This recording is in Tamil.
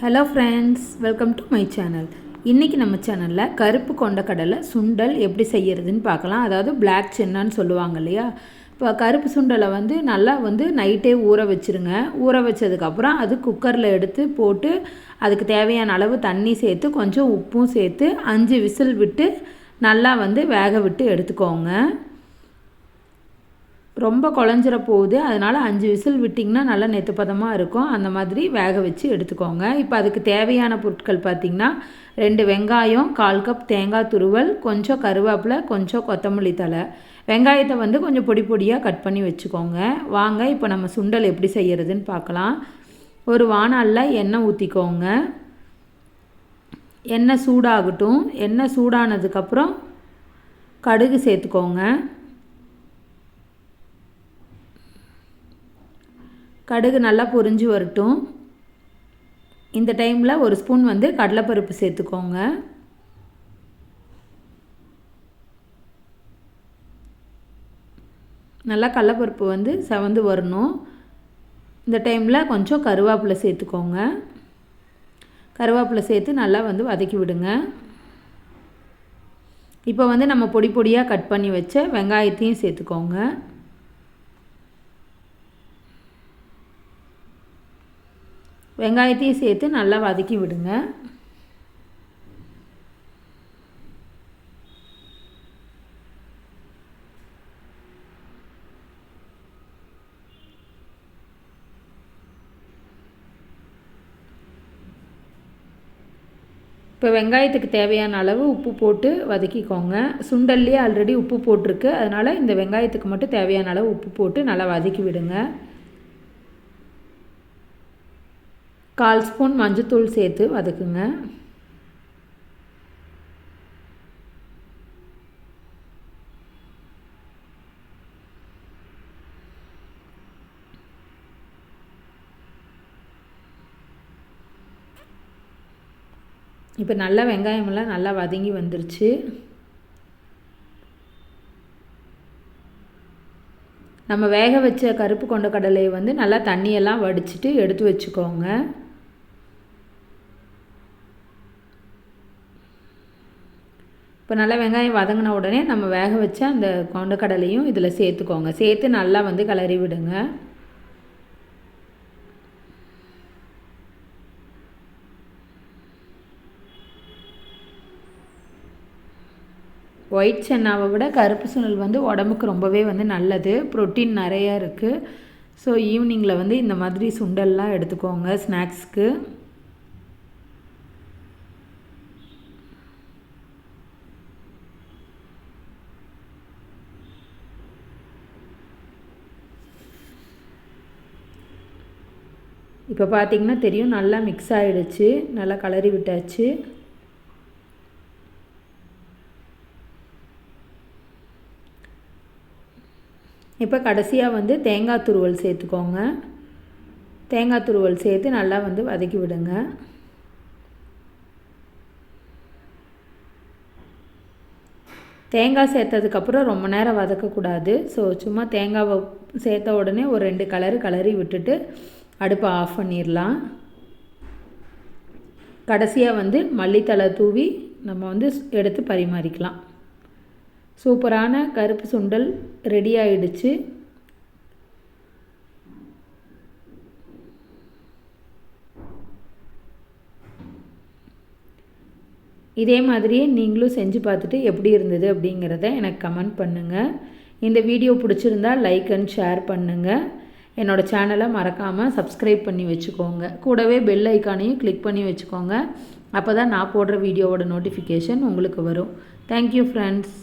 Hello friends welcome to my channel இன்றைக்கி நம்ம சேனலில் கருப்பு கொண்ட கடலை சுண்டல் எப்படி செய்யறதுன்னு பார்க்கலாம். அதாவது பிளாக் சென்னான்னு சொல்லுவாங்க இல்லையா? இப்போ கருப்பு சுண்டலை வந்து நல்லா வந்து நைட்டே ஊற வச்சுருங்க. ஊற வச்சதுக்கப்புறம் அது குக்கரில் எடுத்து போட்டு அதுக்கு தேவையான அளவு தண்ணி சேர்த்து கொஞ்சம் உப்பும் சேர்த்து அஞ்சு விசில் விட்டு நல்லா வந்து வேக விட்டு எடுத்துக்கோங்க. ரொம்ப குழஞ்சிர போகுது. அதனால் அஞ்சு விசில் விட்டிங்கன்னா நல்லா நெத்துப்பதமாக இருக்கும். அந்த மாதிரி வேக வச்சு எடுத்துக்கோங்க. இப்போ அதுக்கு தேவையான பொருட்கள் பார்த்திங்கன்னா ரெண்டு வெங்காயம் கால் கப் தேங்காய் துருவல் கொஞ்சம் கருவேப்பிலை கொஞ்சம் கொத்தமல்லி தலை வெங்காயத்தை வந்து கொஞ்சம் பொடி பொடியாக கட் பண்ணி வச்சுக்கோங்க. வாங்க இப்போ நம்ம சுண்டல் எப்படி செய்கிறதுன்னு பார்க்கலாம் ஒரு வானாலில் எண்ணெய் ஊற்றிக்கோங்க எண்ணெய் சூடாகட்டும். எண்ணெய் சூடானதுக்கப்புறம் கடுகு சேர்த்துக்கோங்க. கடுகு நல்லா பொரிஞ்சு வரட்டும். இந்த டைமில் ஒரு ஸ்பூன் வந்து கடலைப்பருப்பு சேர்த்துக்கோங்க. நல்லா கடலைப்பருப்பு வந்து செவந்து வரணும். இந்த டைமில் கொஞ்சம் கருவேப்பிலை சேர்த்துக்கோங்க. கருவேப்பிலை சேர்த்து நல்லா வந்து வதக்கி விடுங்க. இப்போ வந்து நம்ம பொடி பொடியாக கட் பண்ணி வச்ச வெங்காயத்தையும் சேர்த்துக்கோங்க. வெங்காயத்தையும் சேர்த்து நல்லா வதக்கி விடுங்க. இப்போ வெங்காயத்துக்கு தேவையான அளவு உப்பு போட்டு வதக்கிக்கோங்க. சுண்டல்லையே ஆல்ரெடி உப்பு போட்டிருக்கு. அதனால் இந்த வெங்காயத்துக்கு மட்டும் தேவையான அளவு உப்பு போட்டு நல்லா வதக்கி விடுங்க. கால் ஸ்பூன் மஞ்சத்தூள் சேர்த்து வதக்குங்க. இப்போ நல்லா வெங்காயமெல்லாம் நல்லா வதங்கி வந்துருச்சு. நம்ம வேக வச்ச கருப்பு கொண்ட கடலையை வந்து நல்லா தண்ணியெல்லாம் வடிச்சிட்டு எடுத்து வச்சுக்கோங்க. இப்போ நல்லா வெங்காயம் வதங்கின உடனே நம்ம வேக வச்ச அந்த கொண்டக்கடலையும் இதில் சேர்த்துக்கோங்க. சேர்த்து நல்லா வந்து கிளறி விடுங்க. ஒயிட் சென்னாவை விட கருப்பு சுண்டல் வந்து உடம்புக்கு ரொம்பவே வந்து நல்லது. ப்ரோட்டீன் நிறையா இருக்குது ஸோ ஈவினிங்கில் வந்து இந்த மாதிரி சுண்டல்லாம் எடுத்துக்கோங்க ஸ்நாக்ஸ்க்கு. இப்போ பார்த்திங்கன்னா தெரியும் நல்லா மிக்ஸ் ஆகிடுச்சு நல்லா கலரி விட்டாச்சு. இப்போ கடைசியாக வந்து தேங்காய் துருவல் சேர்த்துக்கோங்க. தேங்காய் துருவல் சேர்த்து நல்லா வந்து வதக்கி விடுங்க. தேங்காய் சேர்த்ததுக்கப்புறம் ரொம்ப நேரம் வதக்கக்கூடாது. ஸோ சும்மா தேங்காவை சேர்த்த உடனே ஒரு ரெண்டு கலரு கலரி விட்டுட்டு அடுப்பை ஆஃப் பண்ணிடலாம். கடைசியாக வந்து மல்லித்தலை தூவி நம்ம வந்து எடுத்து பரிமாறிக்கலாம். சூப்பரான கருப்பு சுண்டல் ரெடி ஆயிடுச்சு. இதே மாதிரியே நீங்களும் செஞ்சு பார்த்துட்டு எப்படி இருந்தது அப்படிங்கிறத எனக்கு கமெண்ட் பண்ணுங்கள் இந்த வீடியோ பிடிச்சிருந்தா லைக் அண்ட் ஷேர் பண்ணுங்கள் என்னோடய சேனலை மறக்காமல் சப்ஸ்கிரைப் பண்ணி வச்சுக்கோங்க. கூடவே பெல் ஐக்கானையும் கிளிக் பண்ணி வச்சுக்கோங்க. அப்போ தான் நான் போடுற வீடியோவோட நோட்டிஃபிகேஷன் உங்களுக்கு வரும். Thank you friends